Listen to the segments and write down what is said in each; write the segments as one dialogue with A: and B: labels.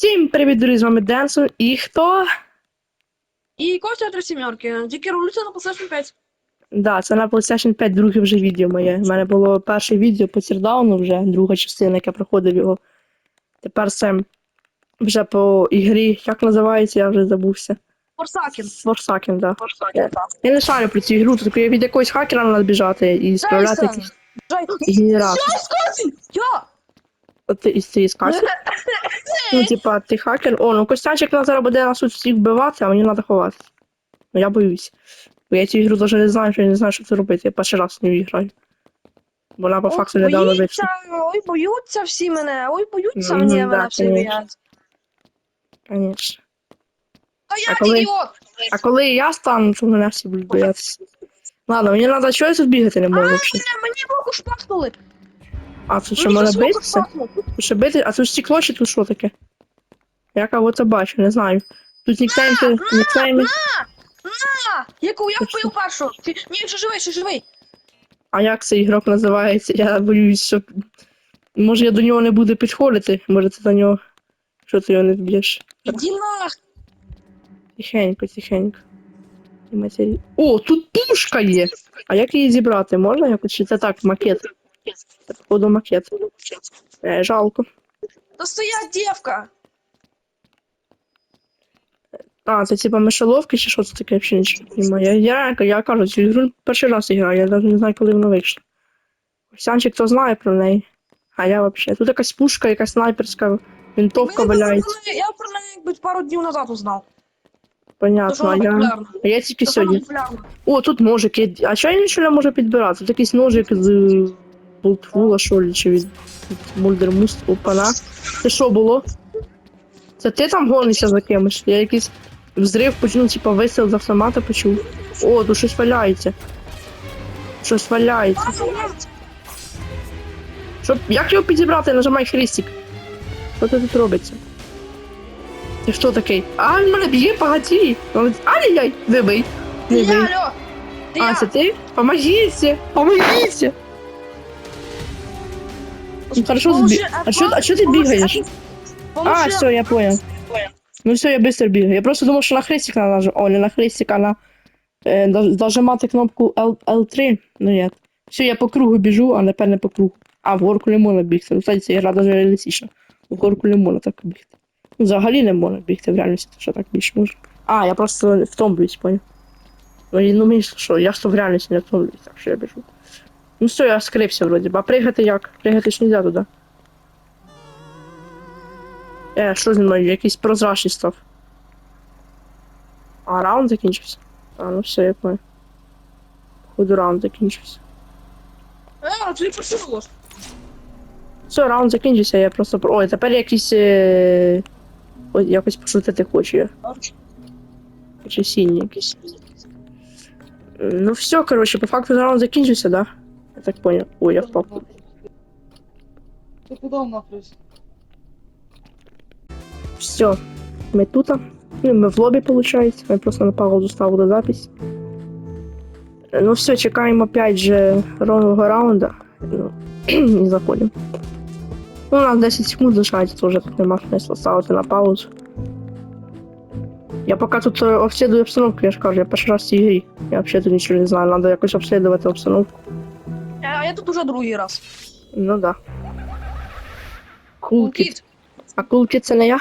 A: Всім привіт, друзі, з вами Денсон. І хто?
B: І Костя три сімерки. Тільки рулються на PlayStation 5.
A: Да, це на PlayStation 5 друге вже відео моє. У мене було перше відео по Тірдауну вже, друга частина, яка проходив його. Тепер це вже по ігрі, як називається, я вже забувся.
B: Форсакін.
A: Форсакен, да.
B: Форсакін, так.
A: Я не шарю про цю ігру, тут від якогось хакера треба біжати і справляти якісь
B: скажи? Я!
A: Ти із цієї сказки. Ну, типа, ти хакер. О, ну Костянчик нас зараз буде нас тут всіх вбивати, а мені треба ховатися. Ну я боюсь. Бо я цю ігру навіть не знаю, що я не знаю, що це робити. Я перший раз в неї граю. Бо вона по факту недавно вийшла.
B: ой, боються всі мене, ой, боються
A: Ну,
B: мені,
A: да,
B: мене всі
A: конечно.
B: боять.
A: Конечно.
B: А я
A: коли-
B: ідіот!
A: А коли я стану, то мене всі будуть боятися. Ладно, мені треба чого я тут бігати не можу взагалі.
B: Мене, мені боку шпахнули.
A: А тут що
B: щось боку
A: битися? що бити? А тут стекло чи тут що таке? Я кого-то бачу, не знаю. Тут нікнейм, нікнейм.
B: А, яку я вбив першу. Ти- Ні, ще живий, ще живий.
A: А як цей ігрок називається? Я боюсь, що. Може я до нього не буду підходити, може ти до нього. Що ти його не вб'єш?
B: Іди нах.
A: Тихенько, тихенько. О, тут пушка є! А як її зібрати? Можна якось? Чи це так, макет? Походу, макет. Е, жалко.
B: Та стоять дівка.
A: А, це типа мишеловки чи що це таке взагалі нічого не розумію. Я, я, я, я кажу, цю ігру перший раз граю, я навіть не знаю, коли вона вийшла. Сянчик то знає про неї. А я взагалі. Тут якась пушка, якась снайперська винтовка валяється.
B: про Я про неї якби пару днів назад узнав.
A: Понятно, а я. А я тільки сьогодні. О, тут ножик. А чого я нічого не можу підбирати? Тут якийсь ножик з болтфула, що ли, чи від мульдермуст. Опана. Це що було? Це ти там гонишся за кимось? Я якийсь взрив почув, типа вистріл з автомата почув. О, тут щось валяється. Щось валяється. Щоб, як його підібрати? Нажимай хрестик. Що це тут робиться? Ти хто такий? А, він мене б'є, погоди. Ай-яй-яй, вибий.
B: Я, алло.
A: А, це ти? Помогите! Помогите! Ну, хорошо,
B: Поможи,
A: сбі- А чё, а чё ты
B: поможи,
A: бігаєш?
B: а,
A: А,
B: поможи.
A: все, я понял. Ну все, я быстро бегаю. Я просто думал, что на хрестик надо нажать. О, не на хрестик, а на... Э, дож- дожимати кнопку L, L3. Ну нет. Все, я по кругу біжу, а тепер не по кругу. А, в горку не можна бігти. Ну, кстати, ця гра дуже реалістична. В горку не можна так бігти. Ну, взагалі не можна бігти в реальності, що так більше можна. А, я просто втомлююсь, понял. Ну, і, ну мені що, я ж то в реальності не втомлююсь, так що я біжу. Ну все, я скрився вроді, бо а пригати як? Пригати ж нельзя туди. Е, що зі мною? Якийсь прозрачний став. А, раунд закінчився. А, ну все, я понял. Походу раунд закінчився.
B: Е, тобі посилилось.
A: Все, раунд закінчився, я просто. про- Ой, тепер якийсь. Е... Ой, якось пошутити хочу я. Чи синій якийсь. Ну все, коротше, по факту раунд закінчився, да? Я так понял. Ой, я впав.
C: Ти куди нахрен?
A: Все, ми тут. Ну, ми в лобі, виходить. Ми просто на паузу ставили запись. Ну все, чекаємо опять же ровного раунда. Ну, і заходимо. Ну, у нас 10 секунд залишається, вже тут нема смисла ставити на паузу. Я поки тут е, обслідую обстановку, я ж кажу, я перший раз в цій грі. Я взагалі тут нічого не знаю, треба якось обслідувати обстановку.
B: Я тут уже другий раз.
A: Ну да. Кулкіт.
B: Кіт.
A: А кулкіт це не я?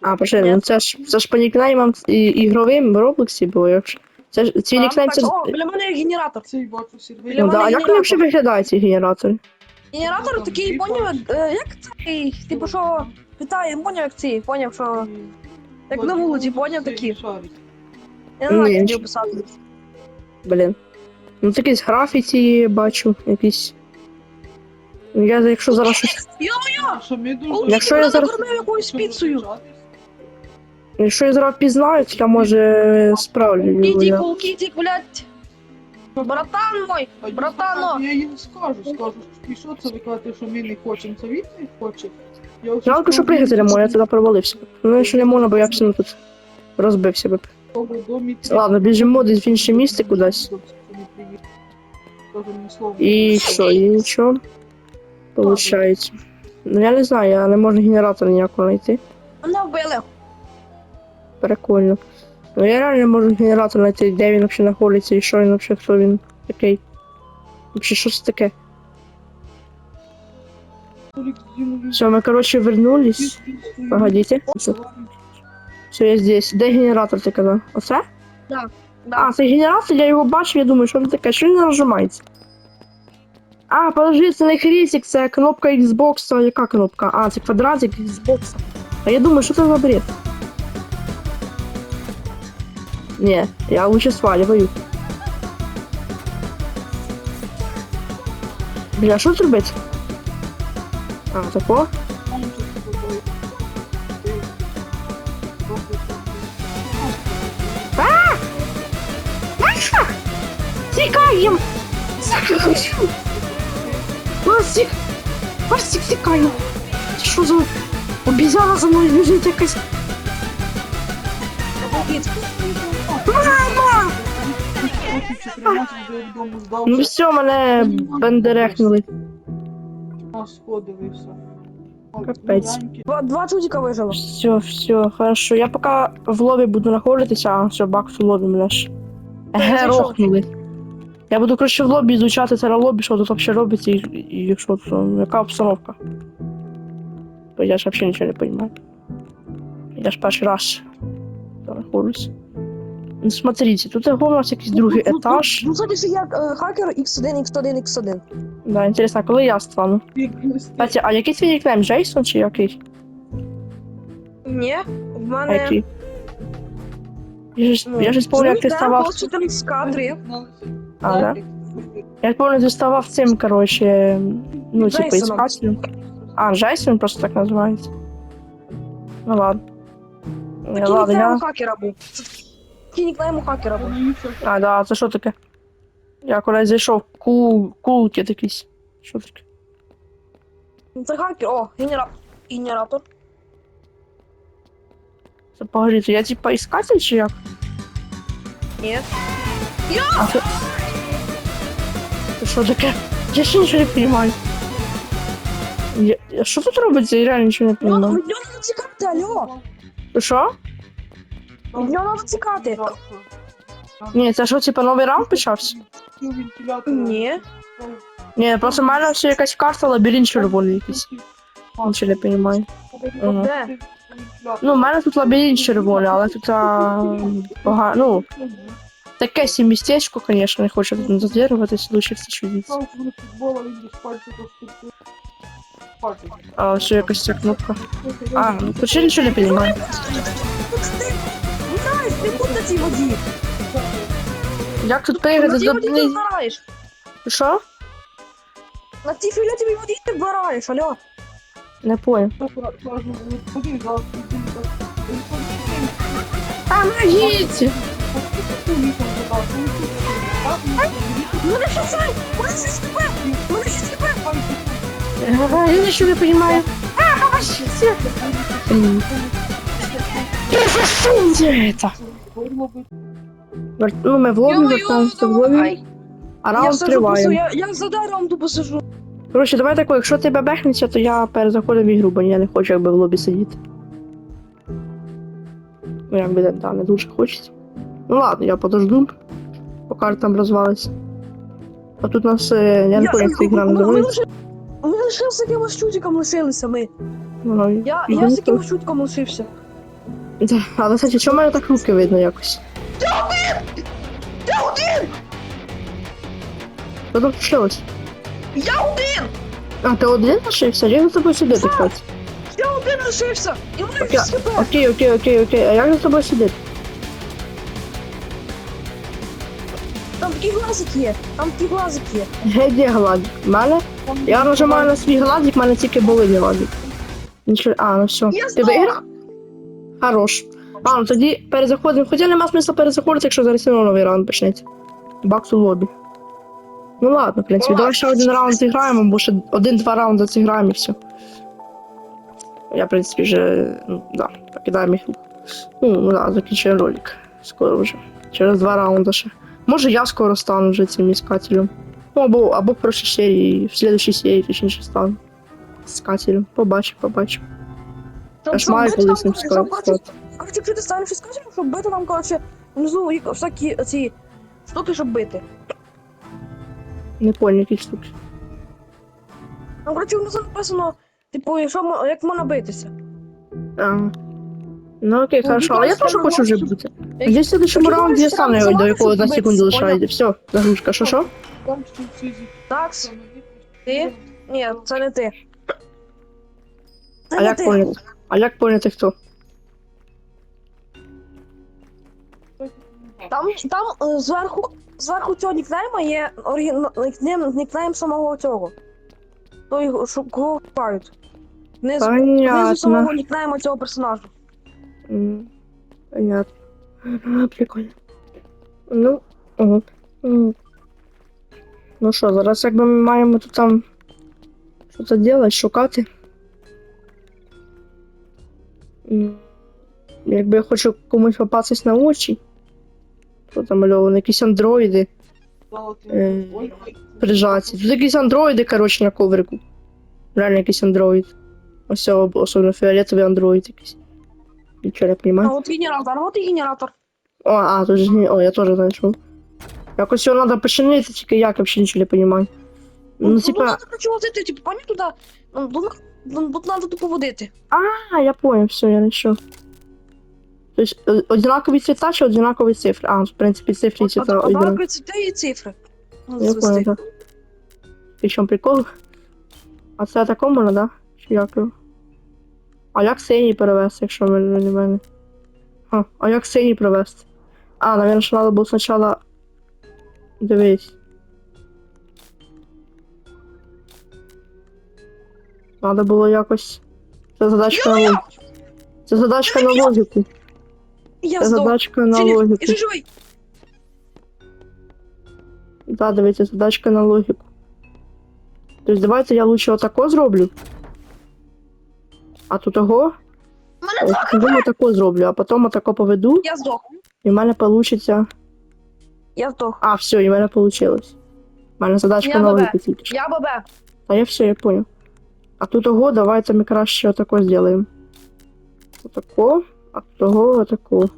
A: А, почекай, ну це ж це ж по нікнеймам і- ігровим в Роблоксі було, якщо. Це ж цей
B: А,
A: нікнейм це.
B: О, біля мене є генератор.
C: Цей бачу.
B: Біля
A: Ну да, а як вони
B: генератор.
A: взагалі виглядають ці генератори?
B: Генератор такий, поняв, е, як цей, типу, що питає, поняв, як цей, поняв, що як на вулиці, поняв, такі. Я не знаю, як
A: Ні.
B: тобі описати.
A: Блін. Ну такі з графіті бачу, якісь. Ну, Я якщо зараз щось.
B: О,
A: Якщо я зараз-
B: накормив якоюсь піцею.
A: Якщо я зараз пізнаю, то я може справлю.
B: Кітік,
A: я.
B: кул, кітік, блядь. Братан мой, Братано!
C: Я їм скажу, скажу, і що це ви кажете, що ми не хочемо, це він не хоче. Я вже
A: Жалко, що пригати не можу, я туди провалився. Ну, якщо не можна, бо я б сильно тут розбився
C: в домі.
A: Ладно, біжимо десь в інше місце кудись. І що, і нічого. Получається. Ну я не знаю, я не можу генератора ніякого знайти.
B: Мене вбили.
A: Прикольно. Ну я реально можу генератор знайти, де він взагалі знаходиться і що він взагалі, хто він такий. Взагалі, що це таке? Все, мы, короче, вернулись. Погодите. Все, я здесь. Де генератор ти казав? Оце?
B: Да.
A: А, це генератор, я його бачив, я думаю, що це таке, що він не нажимається? А, подожди, це не хрестик, це кнопка Xbox, яка кнопка? А, це квадратик Xbox. А я думаю, що це за бред? Не, я лучше сваливаю. Бля, що зробити? А, тако? Захочу! Пластик! Пластик, тікаємо! Що за... Обізяна за мною біжить якась... Мама! Ну все, мене бендерехнули.
C: Сходили все.
A: Капець.
B: Два, два чудика вижило.
A: Все, все, хорошо. Я пока в лобі буду знаходитися, а все, бакс в лобі мене ж. Еге,
B: зайшов.
A: рохнули. Я буду, коротше, в лобі изучати це на лобі, що тут взагалі робиться і, і що тут, ну, яка обстановка. Бо я ж взагалі нічого не розумію. Я ж перший раз знаходжусь. Ну, смотрите, тут у нас якийсь другий етаж.
B: Ну, кстати, що як е, хакер X1, X1, X1.
A: Да, інтересно, а коли я стану? Кстати, а який твій нікнейм? Джейсон чи який?
B: Ні, в мене...
A: який? Я ж,
B: ну,
A: я ж пам'ятаю, як ти ставав.
B: Демпл 14К3.
A: А, да? Я помню, ты ставав цим, короче, ну, типа,
B: Джейсоном.
A: искателем. А, Джейсон просто так называется. Ну ладно.
B: Такий
A: ладно,
B: нікнейм у
A: я...
B: хакера був. Це Такий нікнейм у хакера був.
A: А, да, це що таке? Я коли зайшов, кул, кулкіт якийсь. Що таке?
B: Ну, Це хакер, о, генератор. Генератор.
A: Це погодите, я типа искатель чи як?
B: Ні.
A: Це що таке? Я ще нічого не понимаю. Я... Що тут робиться? Я реально нічого не
B: нього треба тікати, алло.
A: Що?
B: Треба тікати.
A: Ні, це що, типа, новий раунд почався?
B: Ні.
A: Ні, просто в мене все якась карта, лабіринт червоний якийсь. Нічого не понимаю. Ага. Ну, в мене тут лабіринт червоний, але тут а, погано. Ну, таке сі містечко, звісно, не хочу тут задержуватись, лучше все. А, все якась ця кнопка. А, ну тут ще нічого не понимаю.
B: Знаєш, ти будь на цій воді.
A: Як тут
B: На
A: приїхати до...
B: ти.
A: Що?
B: На цій фіолетовій воді ти вбираєш, алло.
A: Не понял. Помогите!
B: Мене щось щось!
A: Я нічого не понимаю. А, помогите! Блин. Прекратите это! Вер- Ну, ми в лобі вертаємося в лобі, а раунд
B: сижу,
A: триває.
B: я, я за деревом тупо сижу.
A: Коротше, давай так, якщо тебе бехнеться, то я перезаходив в ігру, бо я не хочу якби в лобі сидіти. Ну, якби да, не дуже хочеться. Ну ладно, я подожду, поки там розвалиться. А тут у нас, е, я не пам'ятаю, як ця ігра
B: ми,
A: називається.
B: лише- ми лише з якимось чудиком лишилися ми.
A: Ну,
B: Я,
A: ну,
B: я з
A: ну,
B: якимось чудиком лишився.
A: да. Але, кстати, чому в мене так руки видно якось?
B: Ти один!
A: Що там случилось?
B: Я один!
A: А, ти один лишився? Як за тобою сидіти, кстати?
B: Я один лишився! І мене всі!
A: Окей, окей, окей, окей. А як за тобою сидіти?
B: Там такий глазик є, там такий глазик є.
A: Гей, де гладик? В Мене? Я нажимаю на свій гладик, в мене тільки болить гладик. Нічого. А, ну все.
B: Я
A: Ти виграв? Хорош. А, ну тоді перезаходимо. Хоча нема смисла перезаходити, якщо зараз все одно новий раунд почнеться. Бакс у лобі. Ну ладно, в принципі, давай ще один раунд зіграємо, бо ще один-два раунди зіграємо і все. Я, в принципі, вже, ну, да, покидаємо їх. Ну, ну да, закінчуємо ролик. Скоро вже. Через два раунди ще. Може я скоро стану вже цим іскателем. Ну, або, або в першій серії, в слідчій серії, точніше стану. Іскателем. Побачимо, побачимо. Я ж маю колись сказати.
B: коротше, коротше, якщо ти станеш і скажеш, щоб бити там, коротше, внизу всякі ці штуки, щоб бити.
A: Не понял, які штуки.
B: Ну, коротше, внизу написано, типу, мо- як можна битися.
A: А. Ну окей,
B: Ну,
A: хорошо, але я теж
B: ну,
A: хочу вже
B: щоб-
A: бути. Здесь в следующем
B: Якщо
A: раунді я стану
B: сразу
A: до якого одна секунда лишається. Все, загрузка, що що?
B: Такс, Ти? ні, це не ти. Це
A: А
B: не
A: як
B: ти.
A: поняти? А як поняти хто?
B: Там, там е, зверху, зверху цього нікнейма є оригін... нікнейм, нікнейм самого цього. Той, що кого знизу
A: Понятно.
B: самого нікнейма цього персонажа.
A: Понятно. А, Прикольно. Ну, ого. Ну що, зараз якби ми маємо тут там щось робити, шукати. Якби я хочу комусь попастись на очі. Що там мальовано? Якісь андроїди Е, прижаті. Тут якісь андроїди, коротше, на коврику. Реально якийсь андроїд. Ось об- особливо фіолетовий андроїд якийсь. Нічого не
B: А
A: розумію.
B: от генератор, от і генератор.
A: О, а, тут же. О, я теж знайшов. Якось його треба починити, тільки як я взагалі нічого не розумію. Ну,
B: Ну,
A: типа,
B: тут хочу водити, типу, пані туди. Ну, тут, ну, тут треба тупо водити.
A: а, я понял, все, я знайшов. Тобто, е, одинакові цвіта чи одинакові цифри? А, в принципі, цифри і цвіта
B: от,
A: одинакові.
B: цвіти і цифри. Ну,
A: Я понял, так. І прикол? А це тако можна, да? Чи як його? А як синій перевести, якщо мене не мене? А, а як синій перевести? А, наверное, що треба було спочатку. Дивись. Надо було якось. Це задачка на логіку. Це задачка на логіку.
B: Я
A: Це задачка на логіку. Да, дивіться, задачка на логіку. Тобто давайте я лучше отако зроблю. А тут того. От Потім зроблю, а потім отако поведу,
B: Я здох.
A: і в мене получиться.
B: Я здох.
A: А, все, і в мене получилось. У мене задачка на що.
B: Я ББ.
A: А я все, я понял. А тут того, давайте ми краще отако зробимо. Отако, а тут того отако.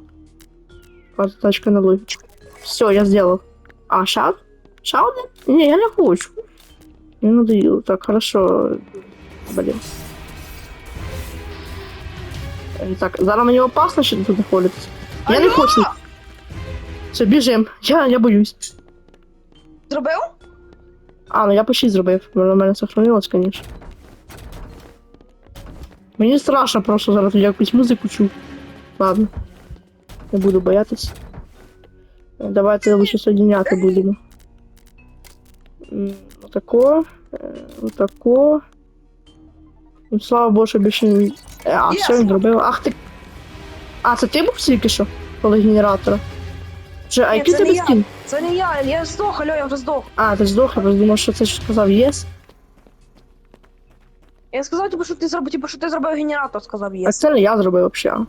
A: Задачка на логіку. Все, я сделал. А, шаг? Один? Не, я не хочу. Мне надоело. Так, хорошо. Блин. Е, Так, зараз мені опасно, що тут знаходитися. Я не хочу. Все, біжим. Я, я боюсь.
B: Зробив?
A: А, ну я почти зробив. Воно в мене сохранилось, звісно. Мені страшно просто зараз я якусь музику чую. Ладно. Не буду боятись. Е, Давайте лише соединяти будемо. Отако. е, Отако. Ну, слава Богу, що більше не. А, все, він зробив. Ах ти. А, це ти був тільки що? Коли генератора? Чи, а який тебе
B: я.
A: скін?
B: Це не я, я здох, алло, я вже здох.
A: А, ти здох, я просто думав, що це що сказав єс.
B: Я сказав, тобі, що ти зробив, типу, що ти зробив генератор, сказав
A: А це не я зробив взагалі.